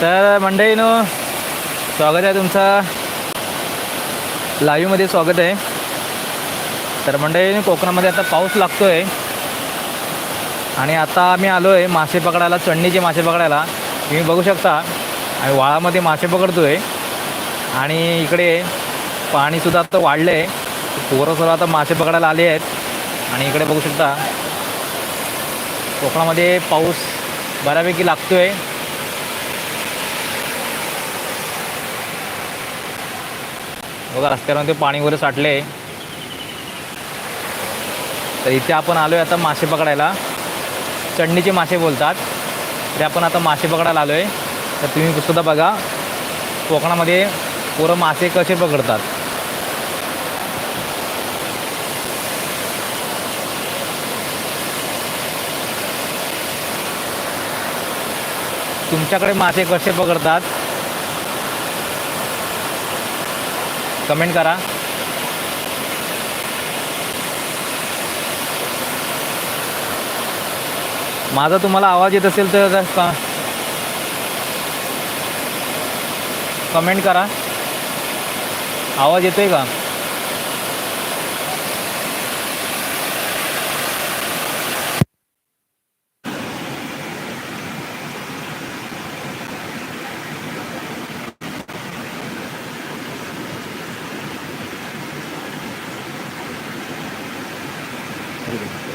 तर मंडळीनो स्वागत आहे तुमचं. लाईव्हमध्ये स्वागत आहे. तर मंडळी कोकणामध्ये आता पाऊस लागतो आहे आणि आता आम्ही आलो आहे मासे पकडायला चढणीचे मासे पकडायला. तुम्ही बघू शकता. आम्ही वाळामध्ये मासे पकडतो आहे आणि इकडे पाणीसुद्धा आता वाढलं आहे पोरंसुद्धा आता मासे पकडायला आले आहेत. आणि इकडे बघू शकता. कोकणामध्ये पाऊस बऱ्यापैकी लागतो आहे बघा ते पाणी वगैरे साठले. आहे तर इथे आपण आलो आहे आता मासे पकडायला. चढणीचे मासे बोलतात. ते आपण आता मासे पकडायला आलो आहे तर तुम्ही सुद्धा बघा कोकणामध्ये पोरं मासे कसे पकडतात. तुमच्याकडे मासे कसे पकडतात? कमेंट करा. माझा तुम्हाला आवाज येत असेल तर कमेंट करा. आवाज येतोय का? तर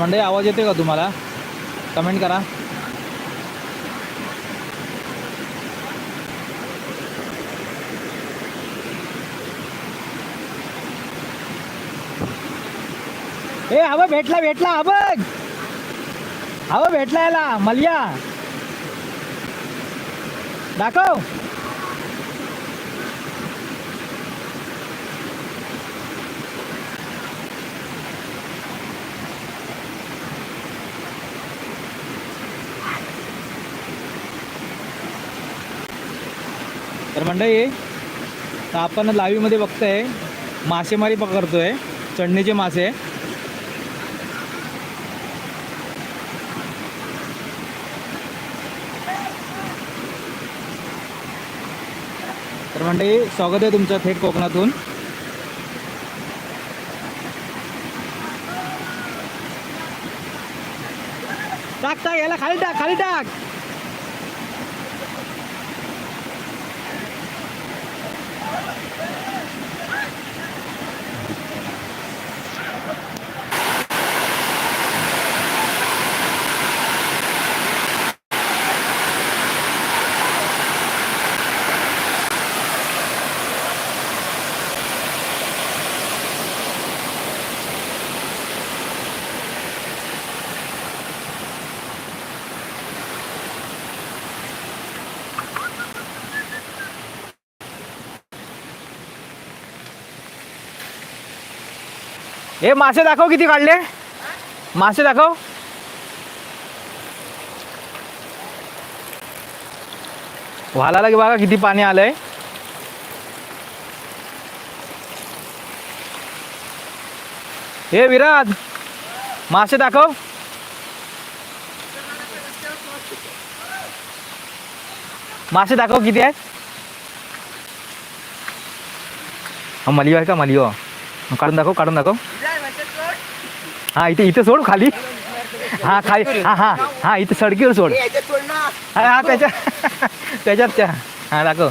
मंडळी आवाज येते का तुम्हाला? कमेंट करा. ए हवं भेटला भेटला हा बघ भेटला याला मलिया दाखव. तर मंडळी तर आपण लावीमध्ये बघतोय मासेमारी पकडतोय चढणीचे मासे. तर मंडळी स्वागत आहे तुमचं थेट कोकणातून. टाक टाक याला खाली टाक खाली टाक. हे मासे दाखव किती काढले? मासे दाखव. वालाला की बघा किती पाणी आलंय. हे विराज, मासे दाखव. मासे दाखव किती आहेत? हा मलिओ आहे का? मलिओ काढून दाखव काढून दाखव. हा इथे इथे सोड खाली. हा खाली. हा हा हा इथे सडकीवर सोड. हा हा त्याच्या त्याच्यात त्या. हा दाखव.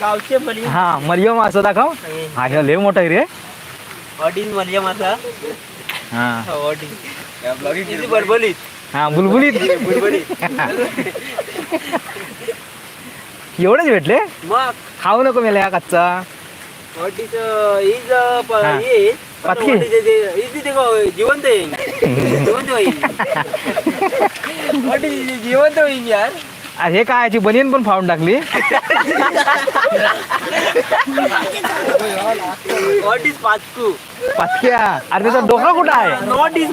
गावचे हा मलिओ मासा दाखव. हा हे लय मोठा आहे रे. ऑडिन मलिया माझा हा. ऑडिन बरबलीत हा बुलबुलीत. एवढेच भेटले? मग. खाऊ नको मेला या कच्चा. What is is प- but Patki. what is it, is it uh, जिवंत येईन जिवंत होईल जिवंत होईन यार अरे हे काय बनियन पण फाडून टाकली what is पाचकू पाचक्या अरे त्याचं डोकं कुठं आहे not is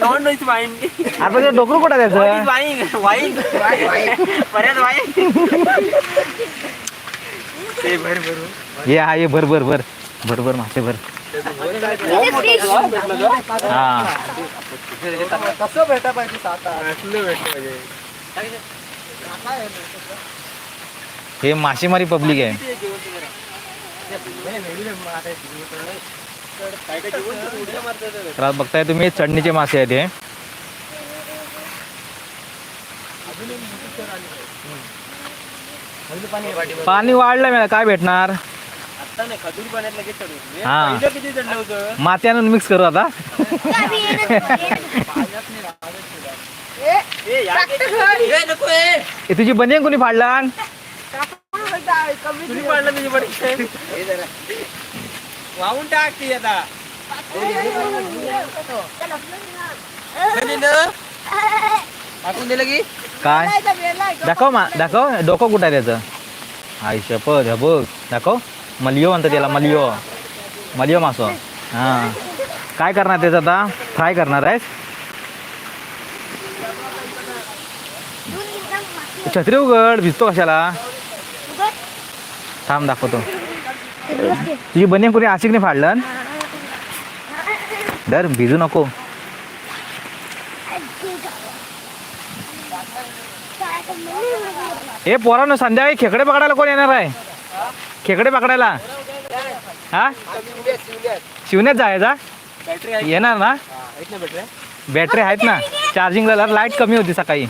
not is wine अरे त्याचं डोकं कुठं आहे त्याचं वाईन वाईन बऱ्याच वाईन ते भर भर हे हा हे भर भर भर. भर भर मासे भर. हा. कसं भेटा पाहिजे असलं भेटलं पाहिजे हे मासेमारी पब्लिक आहे. तर आज बघताय तुम्ही चढणीचे मासे आहेत हे. पाणी वाढलं मला काय भेटणार? हा. पहिलं किती चढलं होतं? माती आणून मिक्स करू आता. ए, या ए, नको ए. हे तुझी बनियन कोणी फाडला वाहून टाक ती आता. टाकून दिलं की काय? दाखव मा दाखव डोकं कुठं आहे त्याचं? आई शपथ हा बघ. दाखव. मलियो म्हणतात त्याला मलियो. मलियो मासो. हां. काय करणार त्याचं आता? फ्राय करणार आहेस? छत्री उघड भिजतो कशाला? थांब दाखवतो. तुझी बनियन कोणी आशिकने फाडलं? दर भिजू नको. हे पोरानं संध्याकाळी खेकडे पकडायला कोण येणार आहे? खेकडे पकडायला? हा? शिवण्यात जायचा? येणार ना? बॅटरी आहेत ना? चार्जिंगला लाइट कमी होती सकाळी.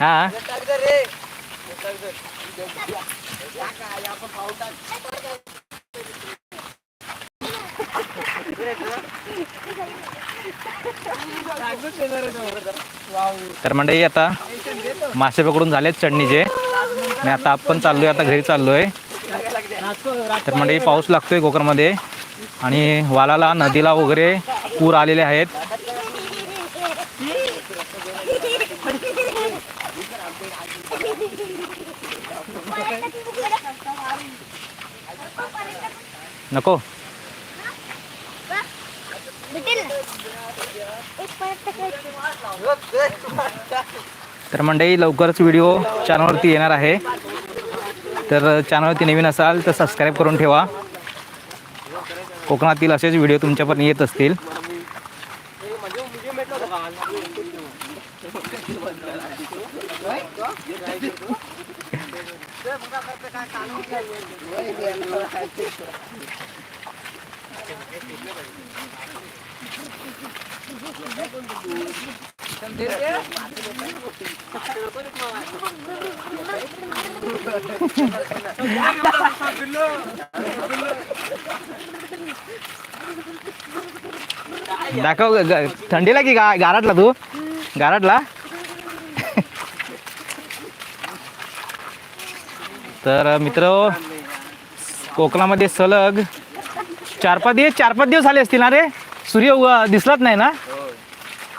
हा? तर मंडळी आता मासे पकडून झालेत चढणीचे आणि आता आपण चाललोय आता घरी चाललोय. तर मंडळी पाऊस लागतोय कोकणमध्ये. आणि वालाला नदीला वगैरे पूर आलेले आहेत. नको. तर मंडळी लवकरच व्हिडिओ चॅनलवरती येणार आहे. तर चॅनलवरती नवीन असाल तर सबस्क्राईब करून ठेवा. कोकणातील असेच व्हिडिओ तुमच्यापर्यंत येत असतील. दाखव थंडीला की गा गारटला तू? गाराटला तर मित्र कोकणामध्ये सलग चार पाच दिवस चार पाच दिवस झाले असतील ना रे? सूर्य उगा- दिसलाच नाही ना?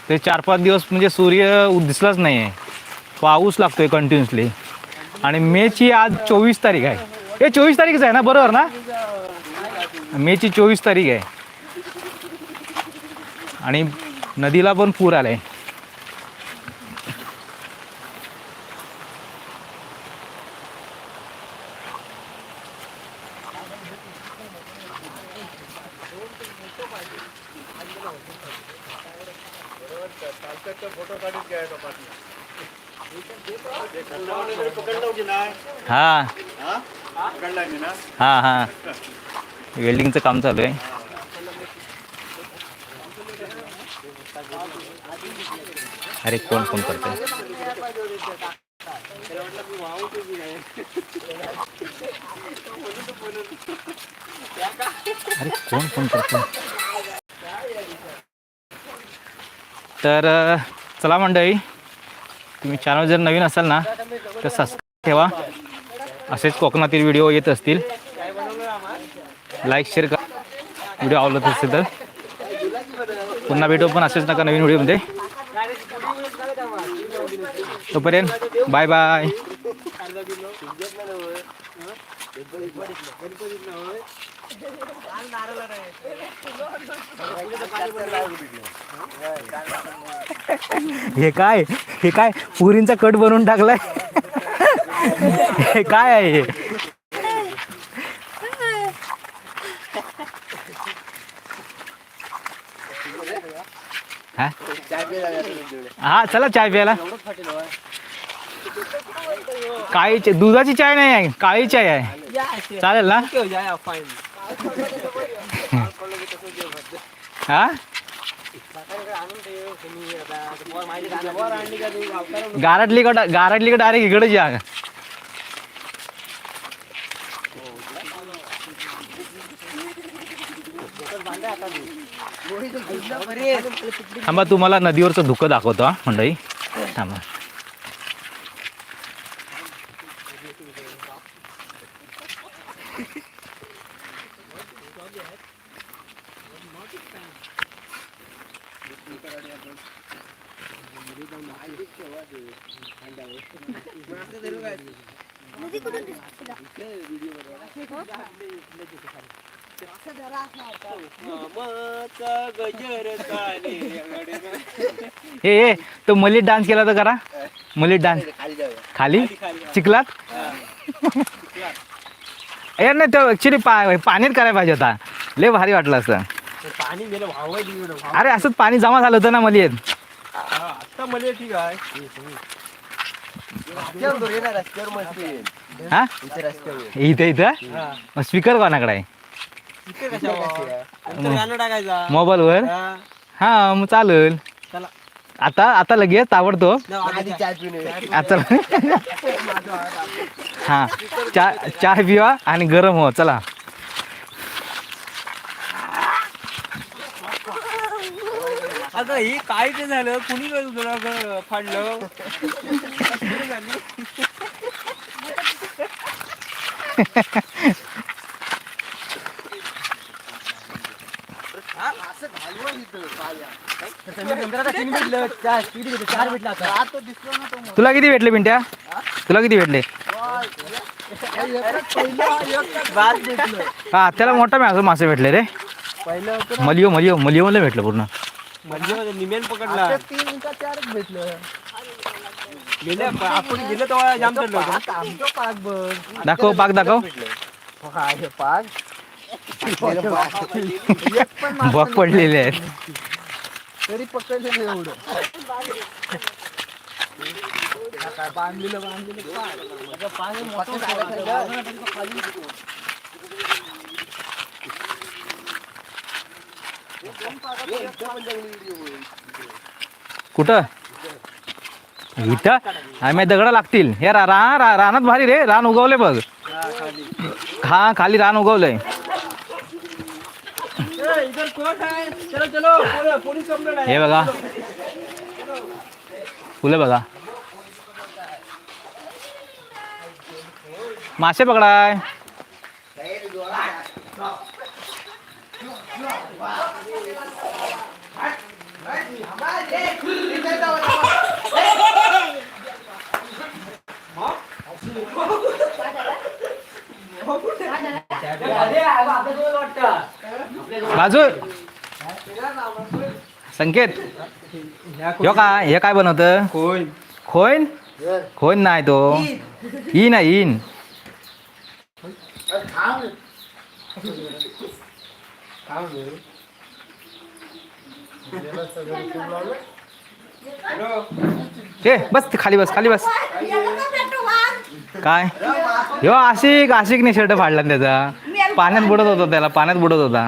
ते चार पाच दिवस म्हणजे सूर्य उ- दिसलाच नाही आहे पाऊस लागतोय कंटिन्युअसली आणि मेची आज चोवीस तारीख आहे. हे चोवीस तारीखच आहे ना? बरोबर ना? मेची चोवीस तारीख आहे. आणि नदीला पण पूर आलाय हा हा हा. वेल्डिंगचं काम चालू आहे. अरे कोण फोन करतो अरे कोण फोन करतो तर चला मंडळी तुम्ही चॅनल जर नवीन असाल ना तर सबस्क्राईब ठेवा. असेच कोकणातील व्हिडिओ येत असतील. लाईक शेअर करा. व्हिडिओ आवडत असेल तर. पुन्हा भेटू पण असेच नका नवीन व्हिडिओमध्ये तोपर्यंत बाय बाय हे काय? हे काय? पुरींचा कट बनवून टाकलाय. काय आहे हा? चला चाय प्यायला. काळी दुधाची चाय नाही आहे काळी चाय आहे. चालेल ना? हा? गारटली गारटली का डायरेक्ट इकडेच या थांबा तुम्हाला नदीवरचं धुकं दाखवतो हा मंडळी. थांबा. हे हे तो मलीत डान्स केला तर करा मलीत डान्स खाली चिखलात? यार नाही तो ऍक्च्युली पा पाण्यात करायला पाहिजे होता. लय भारी वाटलं असतं. पाणी गेलं व्हावं दिलं अरे असंच पाणी जमा झालं होतं ना मलीत. आता मला ठीक आहे. हा? इथे इथं स्पीकर कोणाकडे आहे? टाकायचा. मोबाईलवर? हा. मग चालेल. चला. आता आता लगेच ताबडतो चाय आता हा चा चहा पिवा आणि गरम हो चला. अगं ही काय ते झालं? कुणी तुला फाडलं? तुला किती भेटले पिंट्या? तुला किती भेटले? हा त्याला मोठा मासे मासे भेटले रे. होतं मलिओ मलिओ मलिओला भेटलं पूर्ण. निमेन पकडला तीन का चारच भेटलं दाखव. पाक दाखव पाक. बॉक पडलेले आहेत. तरी पकडलं नाही एवढं. बांधलेलं बांधलेलं कुठं? इथं? आम्ही दगड लागतील. हे रा रा- रा- रानात भारी रे. रान उगवले बघ. हा खाली रान उगवलंय इधर कोण आहे चलो चलो पोलीस कंप्लेंट आहे हे। बघा। फुलं बघा। मासे पकडाय। बाजू संकेत? ह्यो काय हे काय बनवत? कोण खोईन? खोईन नाही तो. इन आहे इन ए बस खाली बस खाली बस. काय? ह्यो आशिक आशिकने शर्ट फाडला ना त्याचा. पाण्यात बुडत होता त्याला पाण्यात बुडत होता.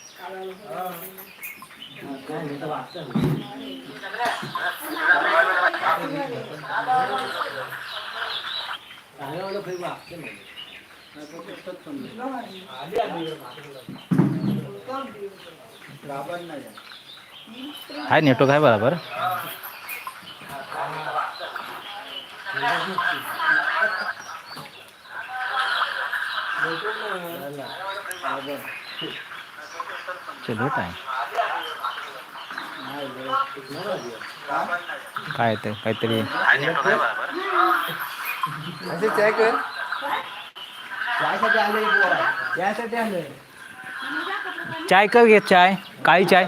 आहे नेटवर्क आहे बरोबर. चलो टाइम काय ते काहीतरी. असे चाय कर. चायसाठी आले यासाठी आले. चाय कर घे चाय. काळी चाय.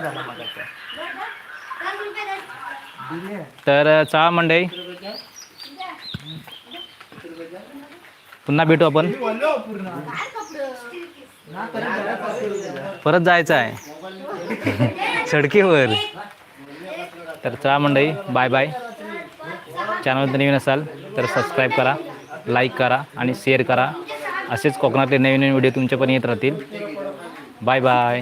तर चहा मंडई. पुन्हा भेटू आपण. परत जायचं आहे. सडकीवर. तर चहा मंडई बाय बाय चॅनल नवीन असाल तर सबस्क्राईब करा लाईक करा आणि शेअर करा. असेच कोकणातले नवीन नवीन व्हिडिओ तुमच्या पण येत राहतील. Bye bye